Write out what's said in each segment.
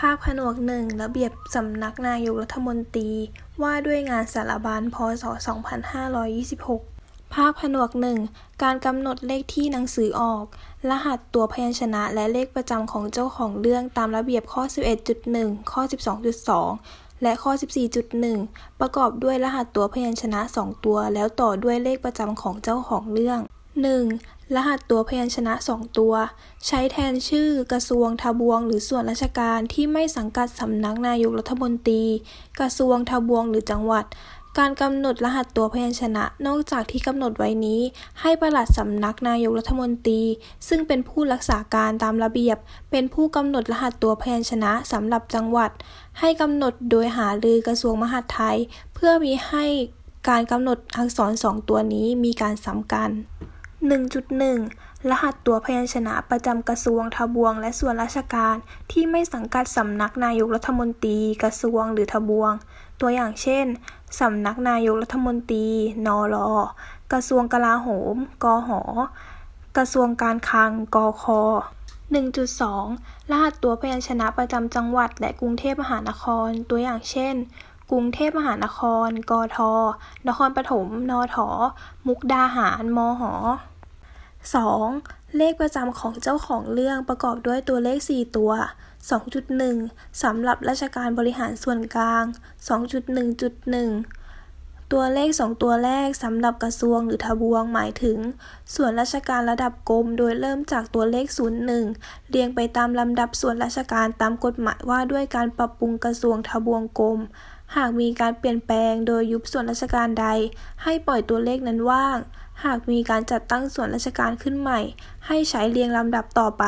ภาคผนวกหนึ่งระเบียบสำนักนายกรัฐมนตรี ว่าด้วยงานสารบาลพศ 2526 ภาคผนวกหนึ่งการกำหนดเลขที่หนังสือออก รหัสตัวพยัญชนะและเลขประจำของเจ้าของเรื่องตามระเบียบข้อ 11.1 ข้อ 12.2 และข้อ 14.1 ประกอบด้วยรหัสตัวพยัญชนะ 2 ตัว แล้วต่อด้วยเลขประจำของเจ้าของเรื่อง 1. รหัสตัวพยัญชนะ 2 ตัว ใช้แทนชื่อกระทรวงทบวง หรือส่วนราชการที่ไม่สังกัดสำนักนายกรัฐมนตรี กระทรวงทบวงหรือจังหวัด การกำหนดรหัสตัวพยัญชนะ นอกจากที่กำหนดไว้นี้ ให้ประหลัดสำนักนายกรัฐมนตรี ซึ่งเป็นผู้รักษาการตามระเบียบ เป็นผู้กำหนดรหัสตัวพยัญชนะสำหรับจังหวัด ให้กำหนดโดยหารือกระทรวงมหาดไทย เพื่อมีให้การกำหนดอักษรสองตัวนี้มีการซ้ำกัน 1.1 รหัสตัวพยัญชนะประจำกระทรวงทบวง และส่วนราชการ ที่ไม่สังกัดสำนักนายกรัฐมนตรี กระทรวงหรือทบวง ตัวอย่างเช่นสำนักนายกรัฐมนตรี นรกระทรวงกลาโหม กหกระทรวงการคลัง กค1.2 รหัสตัวพยัญชนะประจำจังหวัดและกรุงเทพมหานคร ตัวอย่างเช่น กรุงเทพมหานคร กท นครปฐมนทมุกดาหาร มห 2. เลขประจำของเจ้าของเรื่องประกอบด้วยตัวเลข 4 ตัว 2.1 สำหรับราชการบริหารส่วนกลาง 2.1.1 ตัวเลข 2 ตัวแรกสำหรับกระทรวงหรือทบวงหมายถึง ส่วนราชการระดับกรม โดยเริ่มจากตัวเลข 01 เรียงไปตามลำดับส่วนราชการตามกฎหมายว่าด้วยการปรับปรุงกระทรวงทบวงกรม หากมีการเปลี่ยนแปลงโดยยุบส่วนราชการใด ให้ปล่อยตัวเลขนั้นว่าง หากมีการจัดตั้งส่วนราชการขึ้นใหม่ ให้ใช้เรียงลำดับต่อไป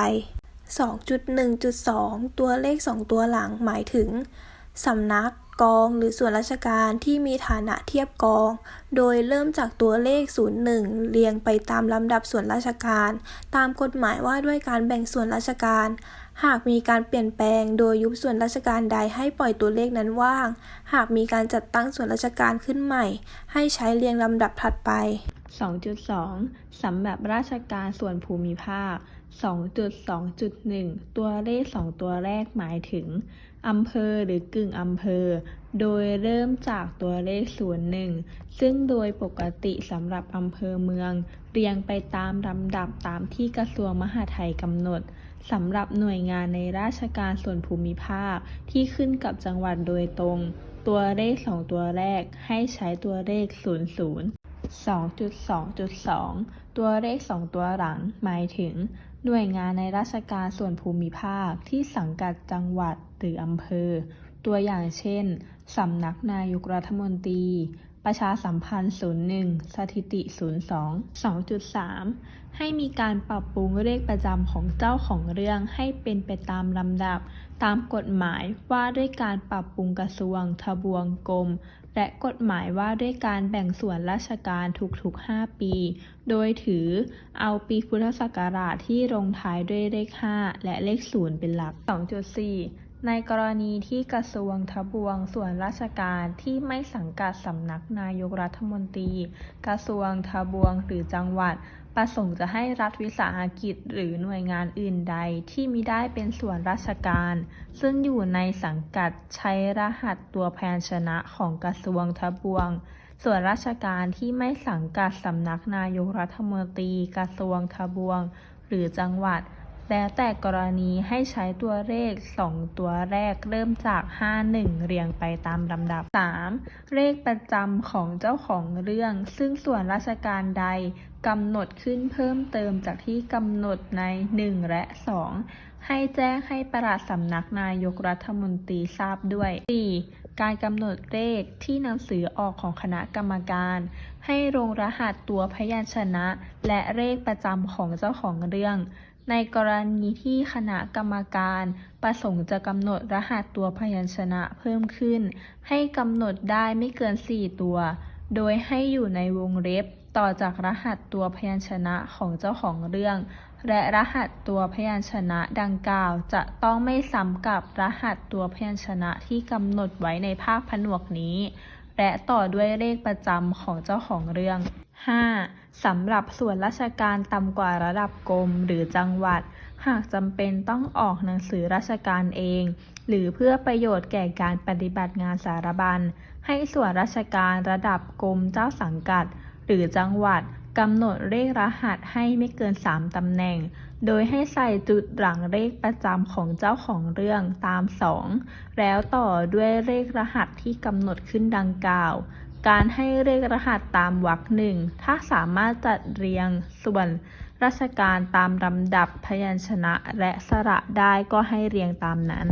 2.1.2 ตัวเลข 2 ตัวหลังหมายถึงสำนักกองหรือส่วนราชการที่มีฐานะเทียบกอง โดยเริ่มจากตัวเลข 01 เรียงไปตามลำดับส่วนราชการ ตามกฎหมายว่าด้วยการแบ่งส่วนราชการหากมีการเปลี่ยนแปลงโดยยุบส่วนราชการใดให้ปล่อยตัวเลขนั้นว่าง หากมีการจัดตั้งส่วนราชการขึ้นใหม่ ให้ใช้เรียงลำดับถัดไป 2.2 สำหรับราชการส่วนภูมิภาค 2.2.1 ตัวเลข 2 ตัวแรกหมายถึงอำเภอหรือกึ่งอำเภอ โดยเริ่มจากตัวเลข 01 ซึ่งโดยปกติสำหรับอำเภอเมือง เรียงไปตามลำดับตามที่กระทรวงมหาดไทยกำหนด สำหรับหน่วยงานในราชการส่วนภูมิภาคที่ขึ้นกับจังหวัดโดยตรง ตัวเลข 2 ตัวแรกให้ใช้ตัวเลข 00 2.2.2 ตัวเลข 2 ตัวหลัง หมายถึง หน่วยงานในราชการส่วนภูมิภาคที่สังกัดจังหวัดหรืออำเภอ ตัวอย่างเช่น สำนักนายกรัฐมนตรี ประชาสัมพันธ์ 01 สถิติ 02 2.3 ให้มีการปรับปรุงเลขประจำของเจ้าของเรื่องให้เป็นไปตามลำดับ ตามกฎหมายว่าด้วยการปรับปรุงกระทรวง ทบวงกรม และกฎหมายว่าด้วยการแบ่งส่วนราชการทุกๆ 5 ปี โดยถือเอาปีพุทธศักราชที่ลงท้ายด้วยเลข 5 และเลข 0 เป็นหลัก 2.4 ในกรณีที่กระทรวงทบวงส่วนราชการที่ไม่สังกัดสำนักนายกรัฐมนตรี กระทรวงทบวงหรือจังหวัด ประสงค์จะให้รัฐวิสาหกิจหรือหน่วยงานอื่นใดที่มิได้เป็นส่วนราชการ ซึ่งอยู่ในสังกัดใช้รหัสตัวพยัญชนะของกระทรวงทบวง ส่วนราชการที่ไม่สังกัดสำนักนายกรัฐมนตรี กระทรวงทบวง หรือจังหวัด แล้วแต่กรณีให้ใช้ตัวเลข 2 ตัวแรกเริ่มจาก 51 เรียงไปตามลำดับ 3. เลขประจำของเจ้าของเรื่อง ซึ่งส่วนราชการใดกำหนดขึ้นเพิ่มเติมจากที่กำหนดใน 1 และ 2 ให้แจ้งให้ประหลัดสำนักนายกรัฐมนตรีทราบด้วย 4. การกำหนดเลขที่หนังสือออกของคณะกรรมการ ให้ลงรหัสตัวพยัญชนะ และเลขประจำของเจ้าของเรื่อง ในกรณีที่คณะกรรมการประสงค์จะกำหนดรหัสตัวพยัญชนะเพิ่มขึ้น ให้กำหนดได้ไม่เกิน 4 ตัว โดยให้อยู่ในวงเล็บต่อจากรหัสตัวพยัญชนะของเจ้าของเรื่อง และรหัสตัวพยัญชนะดังกล่าวจะต้องไม่ซ้ำกับรหัสตัวพยัญชนะที่กำหนดไว้ในภาคผนวกนี้ และต่อด้วยเลขประจำของเจ้าของเรื่อง 5. สำหรับส่วนราชการต่ำกว่าระดับกรมหรือจังหวัด หากจำเป็นต้องออกหนังสือราชการเอง หรือเพื่อประโยชน์แก่การปฏิบัติงานสารบัญ ให้ส่วนราชการระดับกรมเจ้าสังกัด หรือจังหวัดกำหนดเลขรหัสให้ไม่เกิน 3 ตำแหน่ง โดยให้ใส่จุดหลังเลขประจำของเจ้าของเรื่องตาม 2 แล้วต่อด้วยเลขรหัสที่กำหนดขึ้นดังกล่าว การให้เลขรหัสตามวรรคหนึ่ง ถ้าสามารถจัดเรียงส่วนราชการตามลำดับพยัญชนะและสระได้ก็ให้เรียงตามนั้น